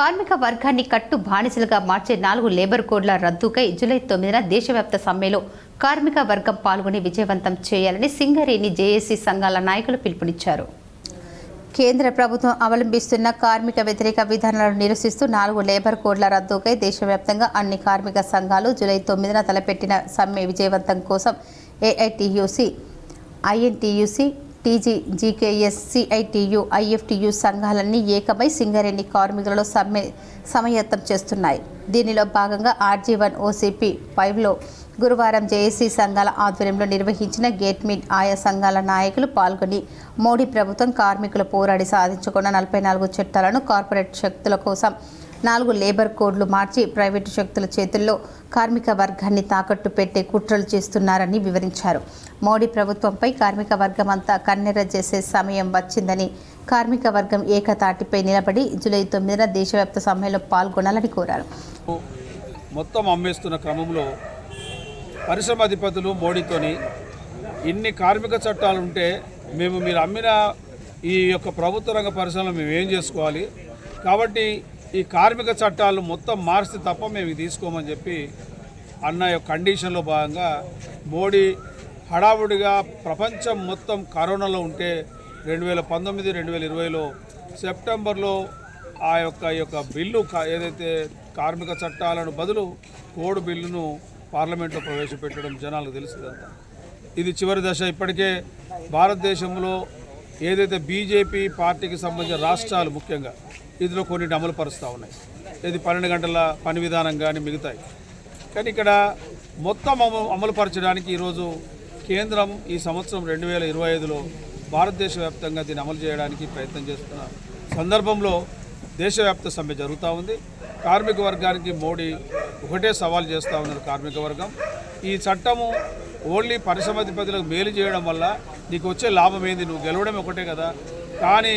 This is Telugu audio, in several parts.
కార్మిక వర్గాన్ని కట్టు బానిసలుగా మార్చే నాలుగు లేబర్ కోడ్ల రద్దుకై జూలై తొమ్మిదిన దేశవ్యాప్త సమ్మెలో కార్మిక వర్గం పాల్గొని విజయవంతం చేయాలని సింగరేణి జేఏసీ సంఘాల నాయకులు పిలుపునిచ్చారు. కేంద్ర ప్రభుత్వం అవలంబిస్తున్న కార్మిక వ్యతిరేక విధానాలను నిరసిస్తూ నాలుగు లేబర్ కోడ్ల రద్దుకై దేశవ్యాప్తంగా అన్ని కార్మిక సంఘాలు జూలై తొమ్మిదిన తలపెట్టిన సమ్మె విజయవంతం కోసం AITUC INTUC TG GKS CITU IFTU సంఘాలన్నీ ఏకమై సింగరేణి కార్మికులలో సమ్మె సమయత్తం చేస్తున్నాయి. దీనిలో భాగంగా ఆర్జీ వన్ ఓసీపీ ఫైవ్లో గురువారం జేఏసీ సంఘాల ఆధ్వర్యంలో నిర్వహించిన గేట్ మీట్ ఆయా సంఘాల నాయకులు పాల్గొని మోడీ ప్రభుత్వం కార్మికులు పోరాడి సాధించుకున్న నలభై నాలుగు చట్టాలను కార్పొరేట్ శక్తుల కోసం నాలుగు లేబర్ కోడ్లు మార్చి ప్రైవేటు శక్తుల చేతుల్లో కార్మిక వర్గాన్ని తాకట్టు పెట్టే కుట్రలు చేస్తున్నారని వివరించారు. మోడీ ప్రభుత్వంపై కార్మిక వర్గం అంతా కన్నెర చేసే సమయం వచ్చిందని కార్మిక వర్గం ఏకతాటిపై నిలబడి జూలై తొమ్మిదిన దేశవ్యాప్త సమ్మెలో పాల్గొనాలని కోరారు. మొత్తం అమ్మేస్తున్న క్రమంలో పరిశ్రమ అధిపతులు మోడీతోని ఇన్ని కార్మిక చట్టాలు ఉంటే మేము మీరు అమ్మిన ఈ యొక్క ప్రభుత్వ రంగ పరిశ్రమలు మేము ఏం చేసుకోవాలి? కాబట్టి ఈ కార్మిక చట్టాలు మొత్తం మార్చి తప్ప మేము తీసుకోమని చెప్పి అన్న యొక్క కండిషన్లో భాగంగా మోడీ హడావుడిగా ప్రపంచం మొత్తం కరోనాలో ఉంటే రెండు వేల పంతొమ్మిది రెండు వేల ఇరవైలో సెప్టెంబర్లో ఆ యొక్క ఈ యొక్క బిల్లు కా- ఏదైతే కార్మిక చట్టాలను బదులు కోడ్ బిల్లును పార్లమెంట్లో ప్రవేశపెట్టడం జనాలకు తెలుసుదంతా. ఇది చివరి దశ. ఇప్పటికే భారతదేశంలో ఏదైతే బీజేపీ పార్టీకి సంబంధించిన రాష్ట్రాలు ముఖ్యంగా ఇందులో కొన్ని అమలు పరుస్తూ ఉన్నాయి. ఇది పన్నెండు గంటల పని విధానం కానీ మిగతాయి. కానీ ఇక్కడ మొత్తం అమలు అమలుపరచడానికి ఈరోజు కేంద్రం ఈ సంవత్సరం రెండు వేల ఇరవై ఐదులో భారతదేశ వ్యాప్తంగా దీన్ని అమలు చేయడానికి ప్రయత్నం చేస్తున్న సందర్భంలో దేశవ్యాప్త సమ్మె జరుగుతూ ఉంది. కార్మిక వర్గానికి మోడీ ఒకటే సవాల్ చేస్తూ ఉన్నారు కార్మిక వర్గం. ఈ చట్టము ఓన్లీ పరిశ్రమాధిపతులకు మేలు చేయడం వల్ల నీకు వచ్చే లాభం ఏంది? నువ్వు గెలవడం ఒకటే కదా. కానీ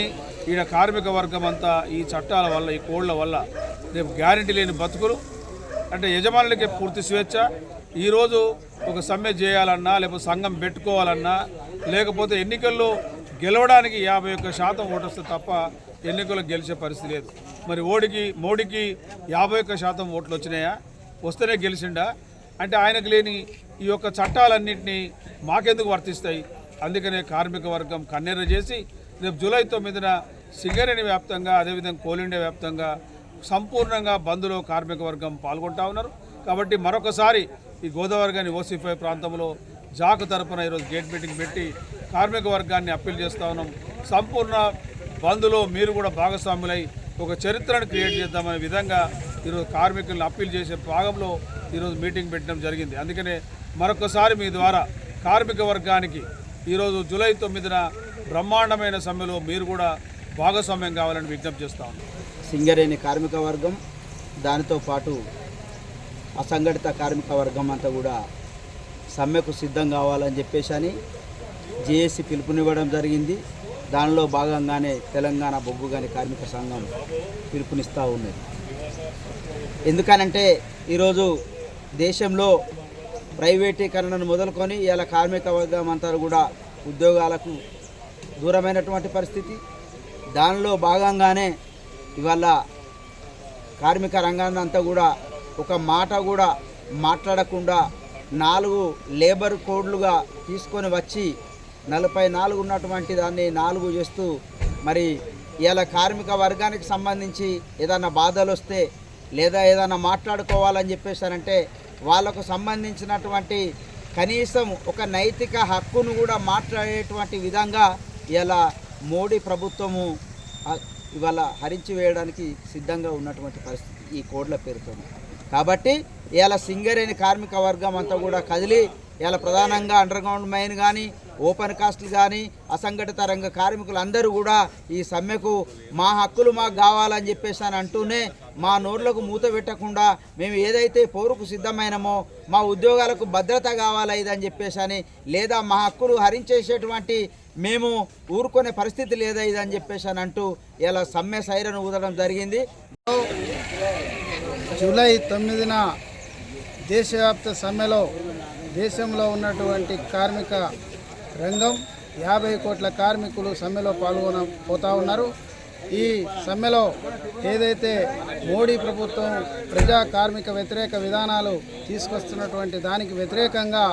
ఈడ కార్మిక వర్గం అంతా ఈ చట్టాల వల్ల ఈ కోళ్ళ వల్ల రేపు గ్యారంటీ లేని బతుకులు. అంటే యజమానులకి పూర్తి స్వేచ్ఛ. ఈరోజు ఒక సమ్మె చేయాలన్నా లేకపోతే సంఘం పెట్టుకోవాలన్నా లేకపోతే ఎన్నికల్లో గెలవడానికి యాభై ఒక్క శాతం ఓటొస్తే తప్ప ఎన్నికల్లో గెలిచే పరిస్థితి లేదు. మరి ఓడికి మోడీకి యాభై ఒక్క శాతం ఓట్లు వచ్చినాయా? వస్తేనే గెలిచిండా? అంటే ఆయనకు లేని ఈ యొక్క చట్టాలన్నింటినీ మాకెందుకు వర్తిస్తాయి? అందుకనే కార్మిక వర్గం కన్నెర్ర చేసి రేపు జూలై తొమ్మిదిన సింగరేణి వ్యాప్తంగా అదేవిధంగా కోల్ వ్యాప్తంగా సంపూర్ణంగా బంద్లో కార్మిక వర్గం పాల్గొంటా ఉన్నారు. కాబట్టి మరొకసారి ఈ గోదావరి గాని ఓసిఫై ప్రాంతంలో జాకు తరపున ఈరోజు గేట్ మీటింగ్ పెట్టి కార్మిక వర్గాన్ని అప్పీల్ చేస్తూ ఉన్నాం. సంపూర్ణ బంద్లో మీరు కూడా భాగస్వాములై ఒక చరిత్రను క్రియేట్ చేద్దామనే విధంగా ఈరోజు కార్మికులను అప్పీల్ చేసే భాగంలో ఈరోజు మీటింగ్ పెట్టడం జరిగింది. అందుకనే మరొకసారి మీ ద్వారా కార్మిక వర్గానికి ఈరోజు జూలై తొమ్మిదిన బ్రహ్మాండమైన సమ్మెలో మీరు కూడా భాగస్వామ్యం కావాలని విజ్ఞప్తి చేస్తా సింగరేణి కార్మిక వర్గం దానితో పాటు అసంఘటిత కార్మిక వర్గం అంతా కూడా సమ్మెకు సిద్ధం కావాలని చెప్పేసి అని జేఏసీ పిలుపునివ్వడం జరిగింది. దానిలో భాగంగానే తెలంగాణ బొగ్గు గాని కార్మిక సంఘం పిలుపునిస్తూ ఉన్నది. ఎందుకనంటే ఈరోజు దేశంలో ప్రైవేటీకరణను మొదలుకొని ఇలా కార్మిక వర్గం అంతా కూడా ఉద్యోగాలకు దూరమైనటువంటి పరిస్థితి. దానిలో భాగంగానే ఇవాళ కార్మిక రంగాన్ని అంతా కూడా ఒక మాట కూడా మాట్లాడకుండా నాలుగు లేబర్ కోడ్లుగా తీసుకొని వచ్చి నలభై నాలుగు ఉన్నటువంటి దాన్ని నాలుగు చేస్తూ మరి ఇలా కార్మిక వర్గానికి సంబంధించి ఏదైనా బాధలు వస్తే లేదా ఏదైనా మాట్లాడుకోవాలని చెప్పేసారంటే వాళ్ళకు సంబంధించినటువంటి కనీసం ఒక నైతిక హక్కును కూడా మాట్లాడేటువంటి విధంగా ఇలా మోడీ ప్రభుత్వము ఇవాళ హరించి వేయడానికి సిద్ధంగా ఉన్నటువంటి పరిస్థితి ఈ కోడ్ల పేరుతో కాబట్టి ఇవాళ సింగరేణి కార్మిక వర్గం అంతా కూడా కదిలి ఇవాళ ప్రధానంగా అండర్గ్రౌండ్ మైన్ కానీ ఓపెన్ కాస్ట్లు కానీ అసంఘటిత రంగ కార్మికులు అందరూ కూడా ఈ సమ్మెకు మా హక్కులు మాకు కావాలని చెప్పేసి అని అంటూనే మా నోట్లకు మూత పెట్టకుండా మేము ఏదైతే పోరుకు సిద్ధమైనమో మా ఉద్యోగాలకు భద్రత కావాలా ఇదని చెప్పేసి అని లేదా మా హక్కులు హరించేసేటువంటి మేము ఊరుకునే పరిస్థితి లేదా ఇదని చెప్పేసి అని అంటూ ఇలా సమ్మె సైరను ఊదడం జరిగింది. జూలై తొమ్మిదిన దేశవ్యాప్త సమ్మెలో దేశంలో ఉన్నటువంటి కార్మిక రంగం యాభై కోట్ల కార్మికులు సమ్మెలో పాల్గొన పోతా ఉన్నారు. ఈ సమ్మెలో ఏదైతే మోడీ ప్రభుత్వం ప్రజా కార్మిక వ్యతిరేక విధానాలు తీసుకొస్తున్నటువంటి దానికి వ్యతిరేకంగా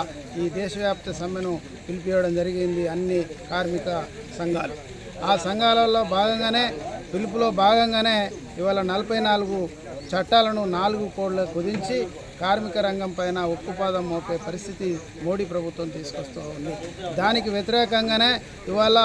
ఈ దేశవ్యాప్త సమ్మెను పిలిపియడం జరిగింది అన్ని కార్మిక సంఘాలు. ఆ సంఘాలలో భాగంగానే పిలుపులో భాగంగానే ఇవాళ నలభై నాలుగు చట్టాలను నాలుగు కోడ్ల కుదించి కార్మిక రంగం పైన ఉక్కుపాదం మోపే పరిస్థితి మోడీ ప్రభుత్వం తీసుకొస్తూ ఉంది. దానికి వ్యతిరేకంగానే ఇవాళ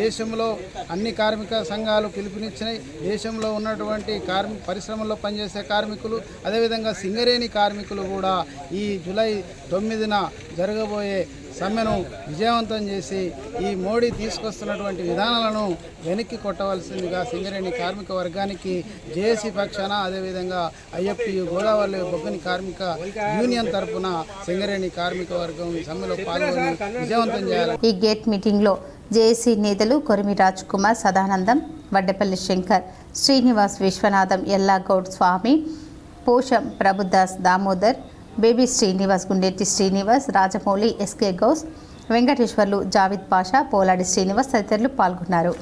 దేశంలో అన్ని కార్మిక సంఘాలు పిలుపునిచ్చినాయి. దేశంలో ఉన్నటువంటి కార్మి పరిశ్రమల్లో పనిచేసే కార్మికులు అదేవిధంగా సింగరేణి కార్మికులు కూడా ఈ జూలై తొమ్మిదిన జరగబోయే సమ్మెను విజయవంతం చేసి ఈ మోడీ తీసుకొస్తున్నటువంటి విధానాలను వెనక్కి కొట్టవలసిందిగా సింగరేణి కార్మిక వర్గానికి జేఏసీ పక్షాన అదేవిధంగా ఐఎఫ్టియు గోదావరి బొగ్గని కార్మిక యూనియన్ తరఫున సింగరేణి కార్మిక వర్గం సమ్మెలో పాల్గొని విజయవంతం చేయాలి. ఈ గేట్ మీటింగ్లో జేఏసీ నేతలు కొరిమి రాజ్ కుమార్ సదానందం వడ్డపల్లి శంకర్ శ్రీనివాస్ విశ్వనాథం ఎల్లాగౌడ్ స్వామి పోషం ప్రభుదాస్ దామోదర్ బేబీ శ్రీనివాస్ గుండెట్టి శ్రీనివాస్ రాజమౌళి ఎస్కే గౌస్ వెంకటేశ్వర్లు జావిద్ పాషా పోలాడి శ్రీనివాస్ తదితరులు పాల్గొన్నారు.